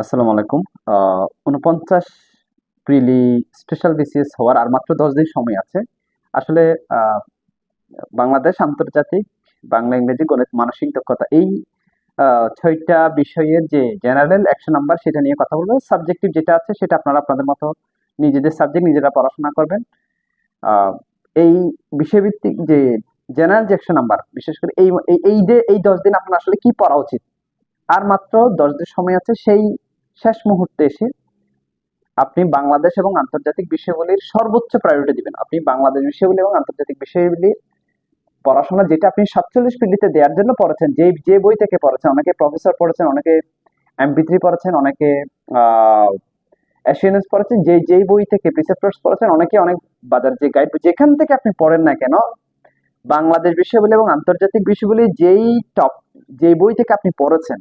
আসসালামু আলাইকুম। উনপঞ্চাশ প্রিলি স্পেশাল বিসিএস হওয়ার আর মাত্র দশ দিন সময় আছে। আসলে বাংলাদেশ আন্তর্জাতিক, বাংলা, ইংরেজি গণিত মানসিক দক্ষতা এই ছয়টা বিষয়ের যে জেনারেল একশো নাম্বার সেটা নিয়ে কথা বলব। সাবজেক্টিভ যেটা আছে সেটা আপনারা আপনাদের মতো নিজেদের সাবজেক্ট নিজেরা পড়াশোনা করবেন। এই বিষয়ভিত্তিক যে জেনারেল যে একশো নাম্বার বিশেষ করে এই- এই যে এই দশ দিন আপনার আসলে কি পড়া উচিত? আর মাত্র দশ দিন সময় আছে সেই শেষ মুহূর্তে এসে আপনি বাংলাদেশ এবং আন্তর্জাতিক বিষয়গুলির সর্বোচ্চ প্রায়োরিটি দিবেন। আপনি বাংলাদেশ বিষয়গুলি এবং আন্তর্জাতিক বিষয়গুলি পড়াশোনা যেটা আপনি সাতচল্লিশ পিডিতে দেওয়ার জন্য পড়েছেন যে যে বই থেকে পড়েছেন, অনেকে প্রফেসর পড়েছেন, অনেকে এমপি থ্রি পড়েছেন, অনেকে অ্যাসিয়েন্স পড়েছেন যে যেই বই থেকে প্রিসেপ্টার্স পড়েছেন, অনেকে অনেক বাজার যে গাইড যেখান থেকে আপনি পড়েন না কেন, বাংলাদেশ বিষয়গুলি এবং আন্তর্জাতিক বিষয়গুলি যেই টপ যেই বই থেকে আপনি পড়েছেন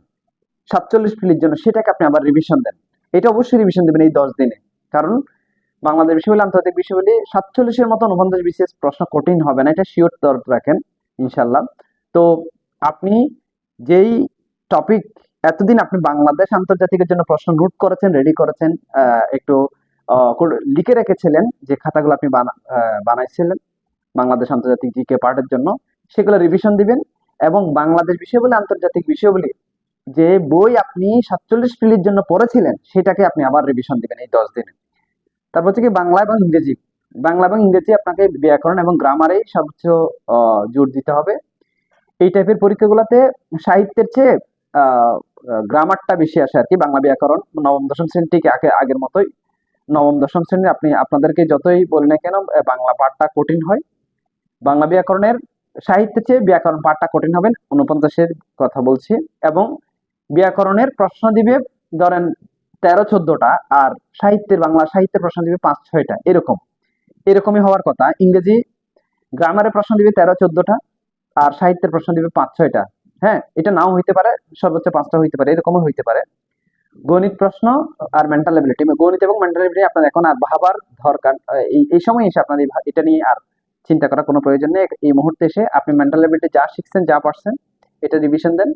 সাতচল্লিশ পিলির জন্য সেটাকে আপনি আবার রিভিশন দেন। এটা অবশ্যই রিভিশন দেবেন এই দশ দিনে। কারণ বাংলাদেশ বিষয়গুলি আন্তর্জাতিক বিষয়গুলি সাতচল্লিশের মতো অনুবন্ধ বিশেষ প্রশ্ন কঠিন হবে না, এটা শিওর তর রাখেন ইনশাল্লাহ তো আপনি যেই টপিক এতদিন আপনি বাংলাদেশ আন্তর্জাতিকের জন্য প্রশ্ন নোট করেছেন রেডি করেছেন একটু লিখে রেখেছিলেন, যে খাতাগুলো আপনি বানাইছিলেন বাংলাদেশ আন্তর্জাতিক জিকে পার্টের জন্য, সেগুলো রিভিশন দিবেন এবং বাংলাদেশ বিষয় বলে আন্তর্জাতিক বিষয়গুলি যে বই আপনি সাতচল্লিশ পিলির জন্য পড়েছিলেন সেটাকে আপনি আবার রিভিশন দিবেন এই দশ দিনে। তারপর হচ্ছে কি বাংলা এবং ইংরেজি। বাংলা এবং ইংরেজি আপনাকে ব্যাকরণ এবং গ্রামারেই সর্বোচ্চ আহ, জোর দিতে হবে। এই টাইপের পরীক্ষাগুলোতে সাহিত্যের চেয়ে গ্রামারটা বেশি আসে আর কি বাংলা ব্যাকরণ। নবম দশম শ্রেণি ঠিক আগে আগের মতোই। নবম দশম শ্রেণি আপনি আপনাদেরকে যতই বলি না কেন বাংলা পাঠটা কঠিন হয়। বাংলা ব্যাকরণের সাহিত্যের চেয়ে ব্যাকরণ পাঠটা কঠিন হবেন উনপঞ্চাশের কথা বলছি। এবং ব্যাকরণের প্রশ্ন দিবে ধরেন তেরো চোদ্দটা আর সাহিত্যের বাংলা সাহিত্যের প্রশ্ন দিবে পাঁচ ছয়টা, এরকম। এরকমই হওয়ার কথা। ইংরেজি গ্রামারের প্রশ্ন দিবে তেরো চোদ্দটা আর সাহিত্যের প্রশ্ন দিবে পাঁচ ছয়টা। হ্যাঁ এটা নাও হইতে পারে, সর্বোচ্চ পাঁচটা হইতে পারে, এরকমও হইতে পারে। গণিত প্রশ্ন আর মেন্টাল এবিলিটি গণিত এবং মেন্টাল এবিলিটি আপনার এখন আর ভাবার দরকার এই সময় এসে আপনার এটা নিয়ে আর চিন্তা করার কোনো প্রয়োজন নেই। এই মুহূর্তে এসে আপনি মেন্টাল এবিলিটি যা শিখছেন, যা পারছেন, এটা রিভিশন দেন।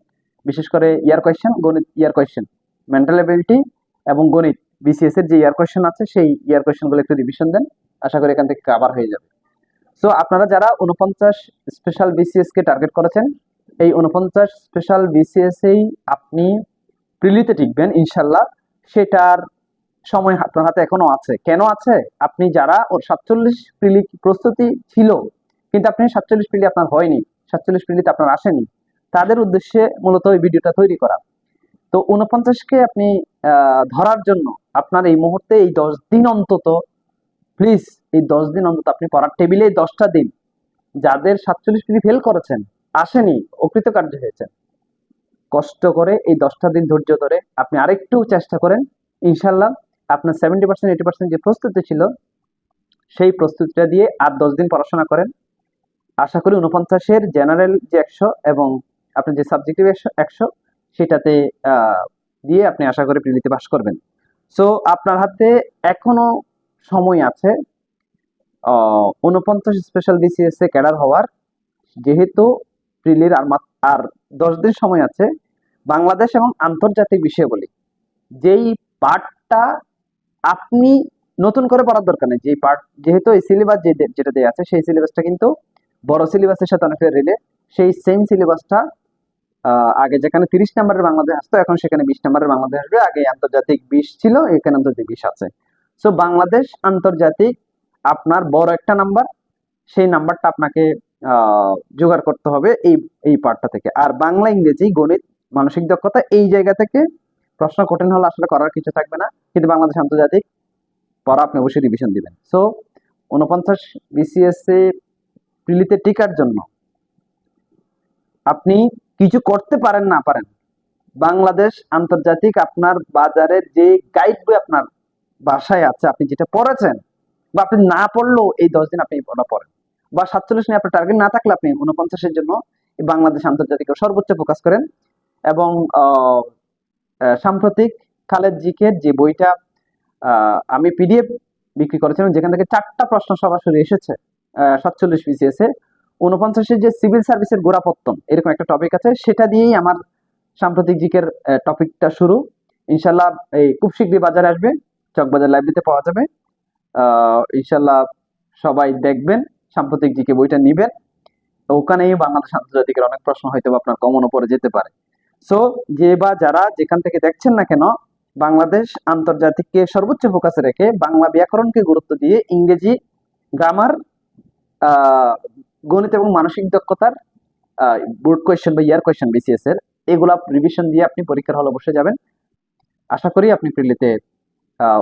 বিশেষ করে ইয়ার কোয়েশ্চেন গণিত ইয়ার কোয়েশ্চেন মেন্টাল এবিলিটি এবং গণিত বিসিএস এর যে ইয়ার কোয়েশ্চেন আছে, সেই ইয়ার কোয়েশ্চেনগুলো একটু রিভিশন দেন, আশা করি এখান থেকে কাভার হয়ে যাবে। সো আপনারা যারা উনপঞ্চাশ স্পেশাল বিসিএস কে টার্গেট করেছেন, এই উনপঞ্চাশ স্পেশাল বিসিএস এই আপনি প্রিলিতে টিকবেন, ইনশাল্লাহ। সেটার সময় আপনার হাতে এখনও আছে। কেন আছে? আপনি যারা ওর সাতচল্লিশ প্রিলি প্রস্তুতি ছিল, কিন্তু আপনি সাতচল্লিশ প্রিলি আপনার হয়নি, সাতচল্লিশ প্রিলিতে আপনার আসেনি তাদের উদ্দেশ্যে মূলত এই ভিডিওটা তৈরি করা। তো উনপঞ্চাশকে আপনি ধরার জন্য আপনার এই মুহূর্তে এই দশ দিন অন্তত প্লিজ এই দশ দিন অন্তত আপনি পড়ার টেবিলে দশটা দিন, যাদের সাতচল্লিশ প্রিলি ফেল করেছেন, আসেনি, অকৃতকার্য হয়েছে কষ্ট করে এই দশটা দিন ধৈর্য ধরে আপনি আরেকটু চেষ্টা করেন ইনশাল্লাহ আপনার সেভেন্টি পার্সেন্ট এইটি পার্সেন্ট যে প্রস্তুতি ছিল, সেই প্রস্তুতিটা দিয়ে আর দশ দিন পড়াশোনা করেন। আশা করি উনপঞ্চাশের জেনারেল যে একশো এবং আপনি যে সাবজেক্টিভ একশো সেটাতে দিয়ে আপনি আশা করি প্রিলিতে পাস করবেন। সো আপনার হাতে এখনও সময় আছে উনপঞ্চাশ স্পেশাল বিসিএস এ ক্যাডার হওয়ার। যেহেতু প্রিলির আর আর দশ দিন সময় আছে, বাংলাদেশ এবং আন্তর্জাতিক বিষয়গুলি, যেই পার্টটা আপনি নতুন করে পড়ার দরকার নেই। যেই পার্ট যেহেতু এই সিলেবাস যেটা দেওয়া আছে, সেই সিলেবাসটা কিন্তু বড় সিলেবাসের সাথে অনেকটা রিলে সেই সেম সিলেবাসটা আগে যেখানে তিরিশ নাম্বারের বাংলাদেশ আসতো, এখন সেখানে বিশ নাম্বারের বাংলাদেশ আসবে। আগে আন্তর্জাতিক বিশ ছিল, এখানে আন্তর্জাতিক বিশ আছে। সো বাংলাদেশ আন্তর্জাতিক আপনার বড় একটা নাম্বার, সেই নাম্বারটা আপনাকে জোগাড় করতে হবে এই এই পার্টটা থেকে। আর বাংলা, ইংরেজি, গণিত, মানসিক দক্ষতা এই জায়গা থেকে প্রশ্ন কঠিন হলে আসলে করার কিছু থাকবে না। কিন্তু বাংলাদেশ আন্তর্জাতিক পড়া আপনি অবশ্যই রিভিশন দিবেন। সো উনপঞ্চাশ বিসিএস এ প্রিলিতে টিকার জন্য আপনি কিছু করতে পারেন, না পারেন, বাংলাদেশ আন্তর্জাতিক আপনার বাজারের যে গাইড বই আপনার বাসায় আছে, আপনি যেটা পড়েছেন বা আপনি না পড়লেও এই দশ দিন আপনি ওটা পড়েন বা সাতচল্লিশ নিয়ে আপনার টার্গেট না থাকলে আপনি উনপঞ্চাশের জন্য বাংলাদেশ আন্তর্জাতিক সর্বোচ্চ ফোকাস করেন এবং সাম্প্রতিক খালেদ জিকের যে বইটা আমি পিডিএফ বিক্রি করেছিলাম, যেখান থেকে চারটা প্রশ্ন সরাসরি এসেছে সাতচল্লিশ বিসিএস উনপঞ্চাশের যে সিভিল সার্ভিসের গোড়াপত্তন, এরকম একটা টপিক আছে, সেটা দিয়েই আমার সাম্প্রতিক জিকের টপিকটা শুরু। ইনশাল্লাহ এই খুব শীঘ্রই বাজারে আসবে, চকবাজার লাইব্রেরিতে পাওয়া যাবে। ইনশাল্লাহ সবাই দেখবেন, সাম্প্রতিক জিকে বইটা নিবেন। ওখানেই বাংলাদেশ আন্তর্জাতিকের অনেক প্রশ্ন হয়তো আপনার কমন পড়ে যেতে পারে। সো যে বা যারা যেখান থেকে দেখছেন না কেন, বাংলাদেশ আন্তর্জাতিককে সর্বোচ্চ ফোকাসে রেখে বাংলা ব্যাকরণকে গুরুত্ব দিয়ে ইংরেজি গ্রামার গণিত এবং মানসিক দক্ষতার বোর্ড কোয়েশ্চেন বা ইয়ার কোয়েশ্চেন বিসিএস এর এগুলা রিভিশন দিয়ে আপনি পরীক্ষার হলে বসে যাবেন। আশা করি আপনি প্রিলিতে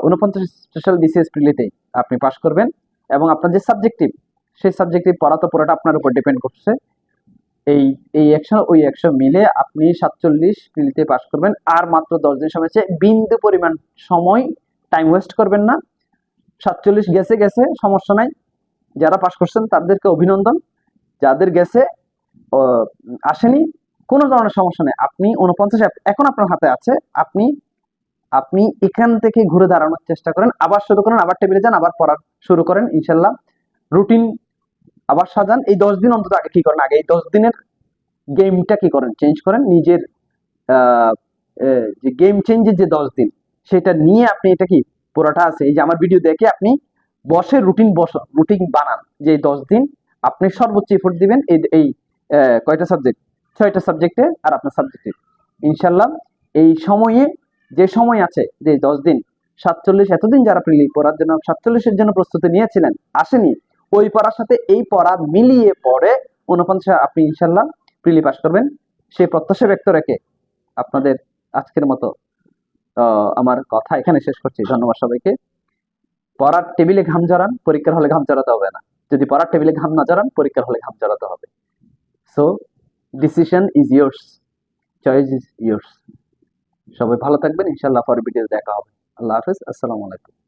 উনপঞ্চাশ স্পেশাল বিসিএস প্রিলিতে আপনি পাশ করবেন এবং আপনার যে সাবজেক্টিভ সেই সাবজেক্টিভ পড়া তো পুরোটা আপনার উপর ডিপেন্ড করছে। এই এই একশো ওই একশো মিলে আপনি সাতচল্লিশ প্রিলিতে পাশ করবেন আর মাত্র দশ দিন সময় বিন্দু পরিমাণ সময় টাইম ওয়েস্ট করবেন না। সাতচল্লিশ গেছে গেছে, সমস্যা নাই। যারা পাশ করছেন তাদেরকে অভিনন্দন। যাদের গেছে আসেনি, কোনো ধরনের সমস্যা নেই। আপনি উনপঞ্চাশ এখন আপনার হাতে আছে, আপনি আপনি এখান থেকে ঘুরে দাঁড়ানোর চেষ্টা করেন, আবার শুরু করেন, আবার টেবিলে যান, আবার পড়া শুরু করেন, ইনশাল্লাহ। রুটিন আবার সাজান। এই দশ দিন অন্তত আগে কি করেন? আগে এই দশ দিনের গেমটা কি করেন? চেঞ্জ করেন। নিজের যে গেম চেঞ্জের যে দশ দিন, সেটা নিয়ে আপনি এটা কি, পুরোটা আছে। এই যে আমার ভিডিও দেখে আপনি বসে রুটিন বস রুটিন বানান, যে দশ দিন আপনি সর্বোচ্চ এফোর্ট দিবেন এই এই কয়টা সাবজেক্ট ছয়টা সাবজেক্টে আর আপনার সাবজেক্টে ইনশাল্লাহ এই সময়ে, যে সময় আছে, যে দশ দিন, সাতচল্লিশ এতদিন যারা প্রিলি পড়ার জন্য, সাতচল্লিশের জন্য প্রস্তুতি নিয়েছিলেন, আসেনি, ওই পড়ার সাথে এই পড়া মিলিয়ে পড়ে উনপঞ্চাশ, আপনি ইনশাল্লাহ প্রিলি পাস করবেন। সেই প্রত্যাশা ব্যক্ত রেখে আপনাদের আজকের মতো আমার কথা এখানে শেষ করছি। ধন্যবাদ সবাইকে। পড়ার টেবিলে ঘাম জড়ান পরীক্ষার হলে ঘাম জড়াতে হবে। যদি পড়ার টেবিলে ঘাম না জড়ান, পরীক্ষার হলে ঘাম জড়াতে হবে। So decision is yours choice is yours সবাই ভালো থাকবেন ইনশাল্লাহ পরের ভিডিও দেখা হবে। আল্লাহ হাফেজ, আসসালামু আলাইকুম।